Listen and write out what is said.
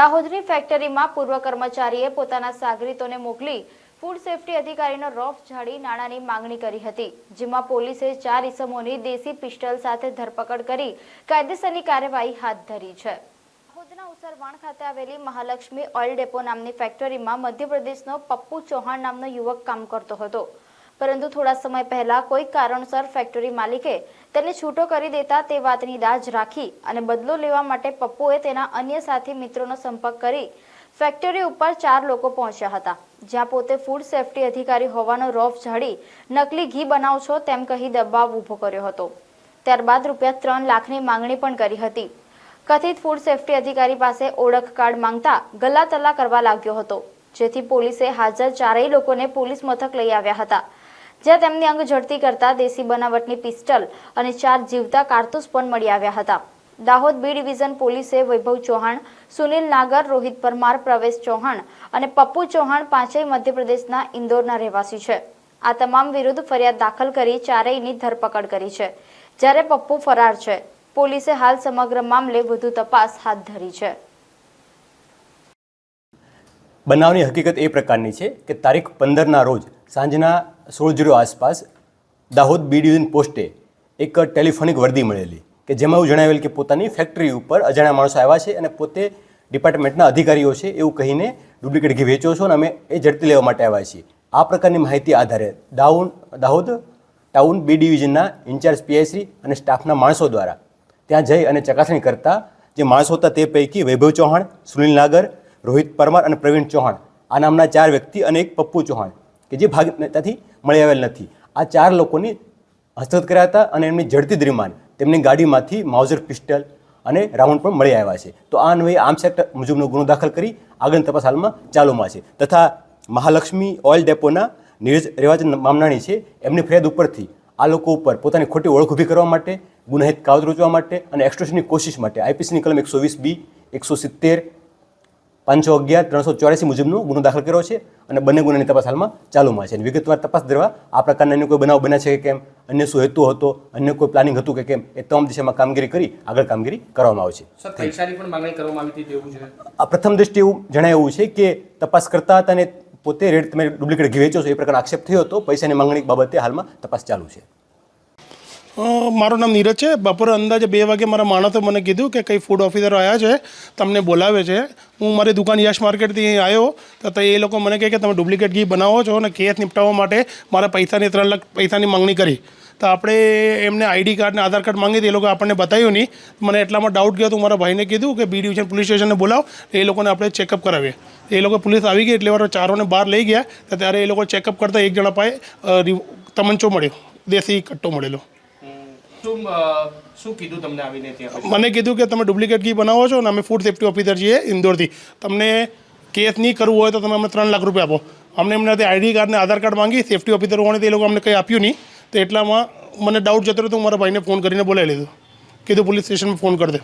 દાહોદની ફેક્ટરીમાં પૂર્વ કર્મચારીએ પોતાના સાગરીતોને મોકલી ફૂડ સેફટી અધિકારીનો રોફ ઝાડી નાણાંની માંગણી કરી હતી, જેમાં પોલીસે ચાર ઇસમોની દેશી પિસ્ટલ સાથે ધરપકડ કરી કાયદેસરની કાર્યવાહી હાથ ધરી છે. દાહોદના ઉસરવાણ ખાતે આવેલી મહાલક્ષ્મી ઓઇલ ડેપો નામની ફેક્ટરીમાં મધ્યપ્રદેશનો પપ્પુ ચૌહાણ નામનો યુવક કામ કરતો હતો. પરંતુ થોડા સમય પહેલા કોઈ કારણસર ફેક્ટરી માલિકે તેને છૂટો કરી દેતા તે વાતની દાજ રાખી અને બદલો લેવા માટે પપ્પુએ તેના અન્ય સાથી મિત્રોનો સંપર્ક કરી ફેક્ટરી ઉપર ચાર લોકો પહોંચ્યા હતા. જ્યાં પોતે ફૂડ સેફટી અધિકારી હોવાનો રોફ ઝાડી નકલી ઘી બનાવ છો તેમ કહી દબાવ ઊભો કર્યો હતો. ત્યારબાદ રૂપિયા ત્રણ લાખની માંગણી પણ કરી હતી. કથિત ફૂડ સેફટી અધિકારી પાસે ઓળખ કાર્ડ માંગતા ગલ્લા તલ્લા કરવા લાગ્યો હતો. જેથી પોલીસે હાજર ચારેય લોકોને પોલીસ મથક લઈ આવ્યા હતા. જ્યાં તેમની અંગ ઝડતી કરતા દેશી બનાવટની પિસ્ટલ અને ચાર જીવતા કારતૂસ પણ મળી આવ્યા હતા. દાહોદ બી ડિવિઝન પોલીસે વૈભવ ચૌહાણ, સુનિલ નાગર, રોહિત પરમાર, પ્રવેશ ચૌહાણ અને પપ્પુ ચૌહાણ પાંચેય મધ્યપ્રદેશના ઇન્દોરના રહેવાસી છે. આ તમામ વિરુદ્ધ ફરિયાદ દાખલ કરી ચારેયની ધરપકડ કરી છે. જ્યારે પપ્પુ ફરાર છે, પોલીસે હાલ સમગ્ર મામલે વધુ તપાસ હાથ ધરી છે. બનાવની હકીકત એ પ્રકારની છે કે તારીખ પંદરના રોજ સાંજના સોળ જીરો આસપાસ દાહોદ બી ડિવિઝન પોસ્ટે એક ટેલિફોનિક વર્દી મળેલી કે જેમાં એવું જણાવેલ કે પોતાની ફેક્ટરી ઉપર અજાણ્યા માણસો આવ્યા છે અને પોતે ડિપાર્ટમેન્ટના અધિકારીઓ છે એવું કહીને ડુપ્લિકેટ ઘી વેચો છો અને અમે એ ઝડપી લેવા માટે આવ્યા છીએ. આ પ્રકારની માહિતી આધારે દાઉન દાહોદ ટાઉન બી ડિવિઝનના ઇન્ચાર્જ પીઆઈસી અને સ્ટાફના માણસો દ્વારા ત્યાં જઈ અને ચકાસણી કરતા જે માણસો હતા તે પૈકી વૈભવ ચૌહાણ, સુનિલ નાગર રોહિત પરમાર અને પ્રવીણ ચૌહાણ. આ નામના ચાર વ્યક્તિ અને એક પપ્પુ ચૌહાણ, કે જે ભાગ ત્યાંથી મળી આવેલ નથી. આ ચાર લોકોની હસ્તગત કર્યા હતા અને એમની ઝડપી દરમિયાન તેમની ગાડીમાંથી માઉઝર પિસ્ટલ અને રાઉન્ડ પણ મળી આવ્યા છે. તો આ અન્વયે આર્મ્સ એક્ટ મુજબનો ગુનો દાખલ કરી આગળની તપાસ હાલમાં ચાલુમાં છે. તથા મહાલક્ષ્મી ઓઇલ ડેપોના નીરજ રેવાજ મામનાણી છે. એમની ફરિયાદ ઉપરથી આ લોકો ઉપર પોતાની ખોટી ઓળખ ઊભી કરવા માટે, ગુનાહિત કાવત રચવા માટે અને એક્સ્ટ્રોશનની કોશિશ માટે, આઈપીસીની કલમ એકસો વીસ બી, એકસો સિત્તેર પાંચસો અગિયાર ત્રણસો ચોર્યાસી મુજબનો ગુનો દાખલ કર્યો છે અને બંને ગુનાની તપાસ હાલમાં ચાલુમાં છે. અને વિગતવાર તપાસ દરવા આ પ્રકારના અન્ય કોઈ બનાવ બન્યા છે કે કેમ? અન્ય શું હેતુ હતો? અન્ય કોઈ પ્લાનિંગ હતું કે કેમ? એ તમામ દિશામાં કામગીરી કરી આગળ કામગીરી કરવામાં આવશે. આ પ્રથમ દ્રષ્ટિએ એવું જણાય એવું છે કે તપાસ કરતા હતા અને પોતે રેટ તમે ડુપ્લિકેટ ઘી વેચો છો એ પ્રકારનો આક્ષેપ થયો હતો. પૈસાની માંગણી બાબતે હાલમાં તપાસ ચાલુ છે. મારું નામ નીરજ છે. બપોરે અંદાજે બે વાગે મારા માણસે મને કીધું કે કંઈ ફૂડ ઓફિસર આવ્યા છે, તમને બોલાવે છે. હું મારી દુકાન યશ માર્કેટથી અહીં આવ્યો તો તે એ લોકો મને કહે કે તમે ડુપ્લિકેટ ઘી બનાવો છો અને કેસ નિપટાવવા માટે મારા પૈસાની ત્રણ લાખ પૈસાની માંગણી કરી. તો આપણે એમને આઈડી કાર્ડ ને આધાર કાર્ડ માંગી હતી, એ લોકો આપણને બતાવ્યું નહીં. મને એટલામાં ડાઉટ ગયો તો મારા ભાઈને કીધું કે બી ડિવિઝન પોલીસ સ્ટેશનને બોલાવો એ લોકોને આપણે ચેકઅપ કરાવીએ. એ લોકો પોલીસ આવી ગઈ એટલે વાર ચારોને બહાર લઈ ગયા ત્યારે એ લોકો ચેકઅપ કરતાં એક જણા પાસે તમંચો મળ્યો, દેશી કટ્ટો મળેલો. શું શું કીધું તમને આવીને ત્યાં મને કીધું કે તમે ડુપ્લિકેટ કી બનાવો છો અને અમે ફૂડ સેફ્ટી ઓફિસર છીએ ઇન્દોરથી. તમને કેસ નહીં કરવું હોય તો તમે અમને ત્રણ લાખ રૂપિયા આપો. અમને એમનાથી આઈડી કાર્ડ ને આધાર કાર્ડ માંગી સેફ્ટી ઓફિસર હોવાને તે લોકો અમને કંઈ આપ્યું નહીં. તો એટલામાં મને ડાઉટ જતો રહ્યો તો હું મારા ભાઈને ફોન કરીને બોલાવી લીધું. કીધું પોલીસ સ્ટેશનમાં ફોન કરી દે.